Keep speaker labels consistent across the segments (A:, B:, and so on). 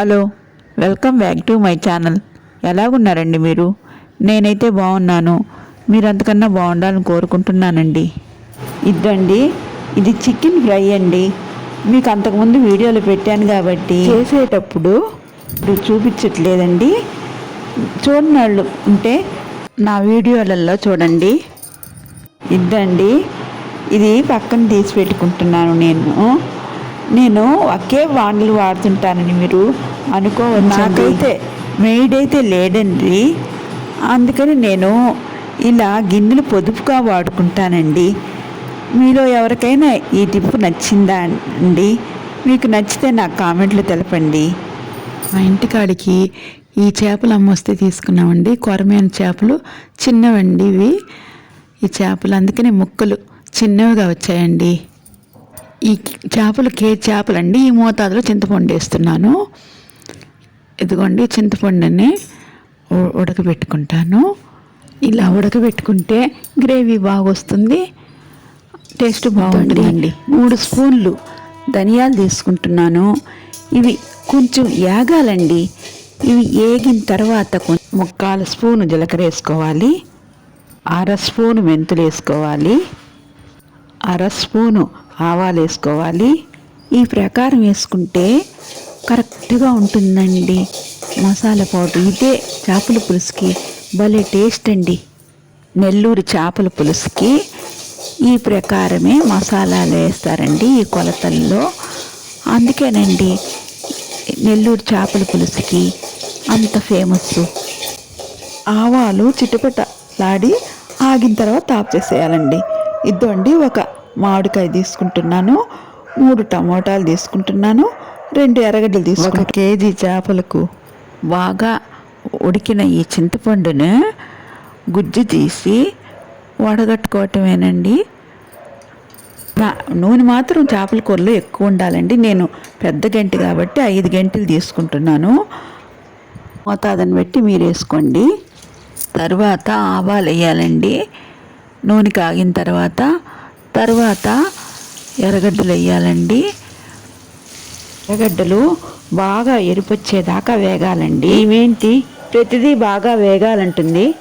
A: Hello welcome back to my channel. ఎలాగున్నారండి మీరు? నేనైతే బాగున్నాను. మీరు అంతకన్నా బాగుండాలని కోరుకుంటున్నానండి. ఇదండి ఇది చికెన్ ఫ్రై అండి. మీకు అంతకుముందు వీడియోలు పెట్టాను కాబట్టి చేసేటప్పుడు ఇప్పుడు చూపించట్లేదండి. చూడని వాళ్ళు ఉంటే నా వీడియోలలో చూడండి. ఇద్దండి ఇది పక్కన తీసి పెట్టుకుంటున్నాను నేను. నేను ఒకే వాండలు వాడుతుంటానని మీరు. అనుకోవచ్చు నాకైతే మెయిడ్ అయితే లేడండి అందుకని నేను ఇలా గిన్నెలు పొదుపుగా వాడుకుంటానండి. మీలో ఎవరికైనా ఈ టిప్ నచ్చిందా అండి? మీకు నచ్చితే నాకు కామెంట్లో తెలపండి.
B: మా ఇంటికాడికి ఈ చేపలు అమ్మొస్తే తీసుకున్నామండి. కొరమైన చేపలు చిన్నవండి ఇవి. ఈ చేపలు అందుకనే ముక్కలు చిన్నవిగా వచ్చాయండి. ఈ చేపలు కే చేపలండి. ఈ మోతాదులో చింతపండు వేస్తున్నాను. ఇదిగోండి చింతపండుని ఉడకబెట్టుకుంటాను. ఇలా ఉడకబెట్టుకుంటే గ్రేవీ బాగా వస్తుంది టేస్ట్ బాగుంటుందండి
A: మూడు స్పూన్లు ధనియాలు తీసుకుంటున్నాను. ఇవి కొంచెం ఏగాలండి ఇవి ఏగిన తర్వాత ముక్కాలు స్పూను జీలకర్ర వేసుకోవాలి. అర స్పూను మెంతులు వేసుకోవాలి. అర స్పూను ఆవాలు వేసుకోవాలి. ఈ ప్రకారం వేసుకుంటే కరెక్ట్గా ఉంటుందండి. మసాలా పౌడర్. ఇదే చేపల పులుసుకి భలే టేస్ట్ అండి. నెల్లూరు చేపల పులుసుకి ఈ ప్రకారమే మసాలాలు వేస్తారండి ఈ కొలతల్లో. అందుకేనండి నెల్లూరు చేపల పులుసుకి అంత ఫేమస్ ఆవాలు చిటపటలాడి ఆగిన తర్వాత ఆఫ్ చేసేయాలండి. ఇద్దండి ఒక మామిడికాయ తీసుకుంటున్నాను మూడు టమోటాలు తీసుకుంటున్నాను రెండు ఎర్రగడ్డలు తీసుకుంటాను ఒక కేజీ చేపలకు బాగా ఉడికిన ఈ చింతపండును గుజ్జు తీసి వడగట్టుకోవటమేనండి. నూనె మాత్రం చేపల కూరలో ఎక్కువ ఉండాలండి. నేను పెద్ద గంటి కాబట్టి ఐదు గంటలు తీసుకుంటున్నాను. మోతాదని పెట్టి మీరు వేసుకోండి తర్వాత ఆవాలు వేయాలండి. నూనె కాగిన తర్వాత తర్వాత ఎర్రగడ్డలు వేయాలండి. ఎర్రగడ్డలు బాగా ఎరిపొచ్చేదాకా వేగాలండి. ఇవేంటి ప్రతిదీ బాగా వేగాలంటుంది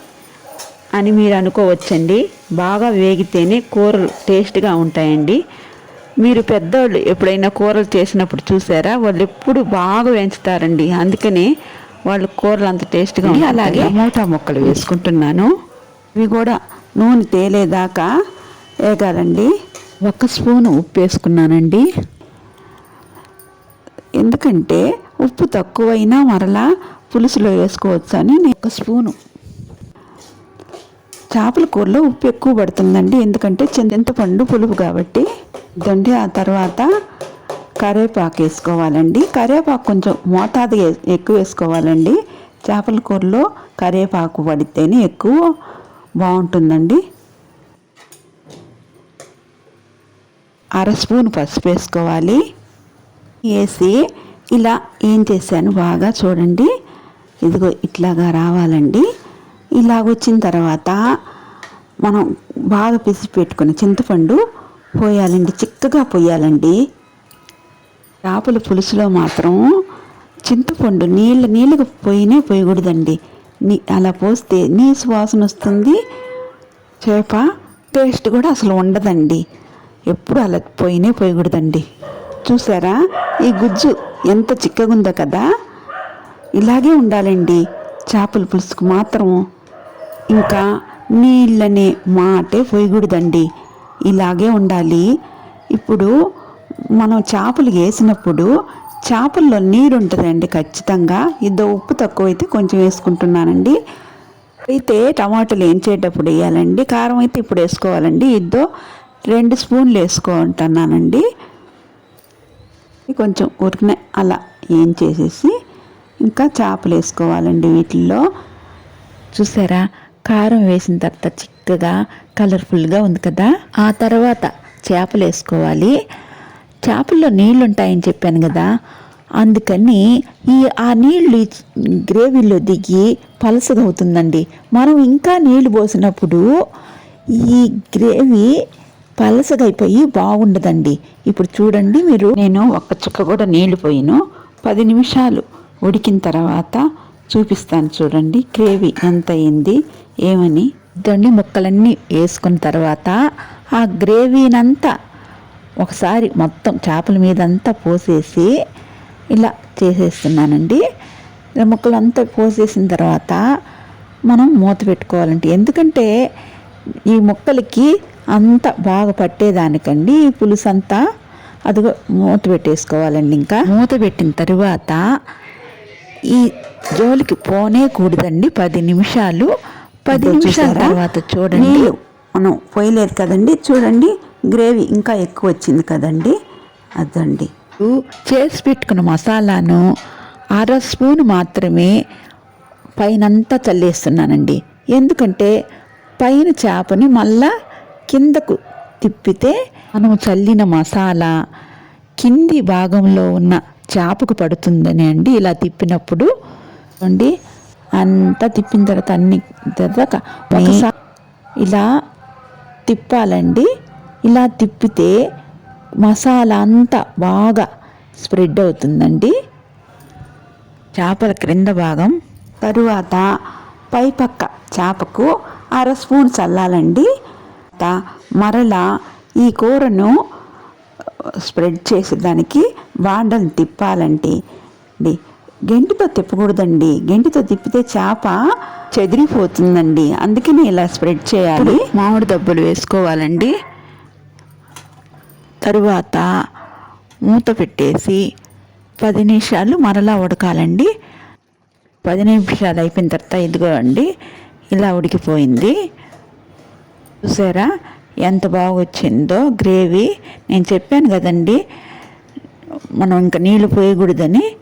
A: అని మీరు అనుకోవచ్చండి. బాగా వేగితేనే కూరలు టేస్ట్గా ఉంటాయండి. మీరు పెద్దవాళ్ళు ఎప్పుడైనా కూరలు చేసినప్పుడు చూసారా? వాళ్ళు ఎప్పుడు బాగా వేయించుతారండి. అందుకని వాళ్ళు కూరలు అంత టేస్ట్గా ఉంటాయి అలాగే టమోటా ముక్కలు వేసుకుంటున్నాను. ఇవి కూడా నూనె తేలేదాకా వేగాలండి. ఒక స్పూను ఉప్పు వేసుకున్నానండి. ఎందుకంటే ఉప్పు తక్కువైనా మరలా పులుసులో వేసుకోవచ్చు అని నేను ఒక స్పూను. చేపల కూరలో ఉప్పు ఎక్కువ పడుతుందండి. ఎందుకంటే చింతపండు పులుపు కాబట్టి దండి ఆ తర్వాత కరివేపాకు వేసుకోవాలండి. కరివేపాకు కొంచెం మోతాదు ఎక్కువ వేసుకోవాలండి. చేపల కూరలో కరివేపాకు పడితేనే ఎక్కువ బాగుంటుందండి. అర స్పూన్ పసుపు వేసుకోవాలి. వేసి ఇలా ఏం చేశాను బాగా చూడండి. ఇదిగో ఇట్లాగా రావాలండి. ఇలాగ వచ్చిన తర్వాత మనం బాగా పిసి పెట్టుకున్న చింతపండు పోయాలండి చిక్కగా పోయాలండి. చేపల పులుసులో మాత్రం చింతపండు నీళ్ళ నీళ్ళకి పోయినే పోయకూడదండి. నీ అలా పోస్తే నీ సువాసన వస్తుంది. చేప టేస్ట్ కూడా అసలు ఉండదండి. ఎప్పుడు అలా పోయినే పోయకూడదండి. చూసారా? ఈ గుజ్జు ఎంత చిక్కగా ఉందో కదా? ఇలాగే ఉండాలండి. చేపల పులుసుకు మాత్రం ఇంకా నీళ్ళనే మాటే పోయకూడదండి. ఇలాగే ఉండాలి. ఇప్పుడు మనం చేపలు వేసినప్పుడు చేపల్లో నీరు ఉంటుందండి ఖచ్చితంగా. ఇద్దో ఉప్పు తక్కువైతే కొంచెం వేసుకుంటున్నానండి. అయితే టమాటాలు వేయించేటప్పుడు వేయాలండి? కారం అయితే ఇప్పుడు వేసుకోవాలండి. ఇద్దో రెండు స్పూన్లు వేసుకుంటున్నానండి కొంచెం ఉరికిన అలా ఏం చేసేసి ఇంకా చేపలు వేసుకోవాలండి వీటిల్లో. చూసారా? కారం వేసిన తర్వాత చిక్కగా కలర్ఫుల్గా ఉంది కదా? ఆ తర్వాత చేపలు వేసుకోవాలి. చేపల్లో నీళ్ళు ఉంటాయని చెప్పాను కదా? అందుకని ఈ ఆ నీళ్ళు గ్రేవీలో దిగి పలసగా అవుతుందండి. మనం ఇంకా నీళ్ళు పోసినప్పుడు ఈ గ్రేవీ పలసగా అయిపోయి బాగుండదండి. ఇప్పుడు చూడండి మీరు. నేను ఒక్క చుక్క కూడా నీళ్ళు పోయిను. పది నిమిషాలు ఉడికిన తర్వాత చూపిస్తాను చూడండి. గ్రేవీ ఎంత అయింది? ఏమని? దొండి ముక్కలన్నీ వేసుకున్న తర్వాత ఆ గ్రేవీనంతా ఒకసారి మొత్తం చేపల మీద అంతా పోసేసి ఇలా చేసేస్తున్నానండి. ముక్కలంతా పోసేసిన తర్వాత మనం మూత పెట్టుకోవాలంటే ఎందుకంటే ఈ ముక్కలకి అంత బాగా పట్టేదానికండి. ఈ పులుసు అంతా అదిగో మూత పెట్టేసుకోవాలండి ఇంకా. మూత పెట్టిన తరువాత ఈ జోలికి పోనే కూడదండి పది నిమిషాలు. పది నిమిషాల? తర్వాత చూడండి. మనం పోయలేదు కదండి. చూడండి గ్రేవీ ఇంకా ఎక్కువ వచ్చింది కదండి. అదండి. చేసి పెట్టుకున్న మసాలాను అర స్పూన్ మాత్రమే పైనంతా చల్లేస్తున్నానండి. ఎందుకంటే పైన చేపని మళ్ళా కిందకు తిప్పితే మనం చల్లిన మసాలా కింది భాగంలో ఉన్న చేపకు పడుతుందని అండి. ఇలా తిప్పినప్పుడు అండి అంతా తిప్పిన తర్వాత అన్ని తర్వాత ఒకసారి ఇలా తిప్పాలండి. ఇలా తిప్పితే మసాలా అంతా బాగా స్ప్రెడ్ అవుతుందండి. చేపల క్రింద భాగం. తరువాత పైపక్క చేపకు అర స్పూన్ చల్లాలండి. మరలా ఈ కూరను స్ప్రెడ్ చేసేదానికి బాండల్ని తిప్పాలంటే గెంటితో తిప్పకూడదండి. గెంటితో తిప్పితే చేప చెదిరిపోతుందండి. అందుకని ఇలా స్ప్రెడ్ చేయాలి. మామిడి దబ్బులు వేసుకోవాలండి. తరువాత మూత పెట్టేసి పది నిమిషాలు మరలా ఉడకాలండి. పది నిమిషాలు అయిపోయిన తర్వాత ఇదిగో అండి ఇలా ఉడికిపోయింది. చూసారా? ఎంత బాగా వచ్చిందో గ్రేవీ. నేను చెప్పాను కదండి మనం ఇంకా నీళ్ళు పోయకూడదని.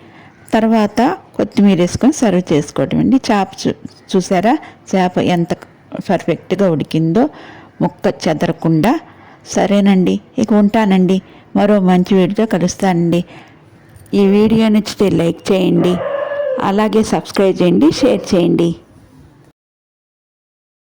A: తర్వాత కొత్తిమీర వేసుకొని సర్వ్ చేసుకోవటం అండి. చేప చూ చూసారా? చేప ఎంత పర్ఫెక్ట్గా ఉడికిందో. ముక్క చెదరకుండా. సరేనండి ఇక ఉంటానండి. మరో మంచి వీడియో కలుస్తానండి. ఈ వీడియో నచ్చితే లైక్ చేయండి. అలాగే సబ్స్క్రైబ్ చేయండి షేర్ చేయండి.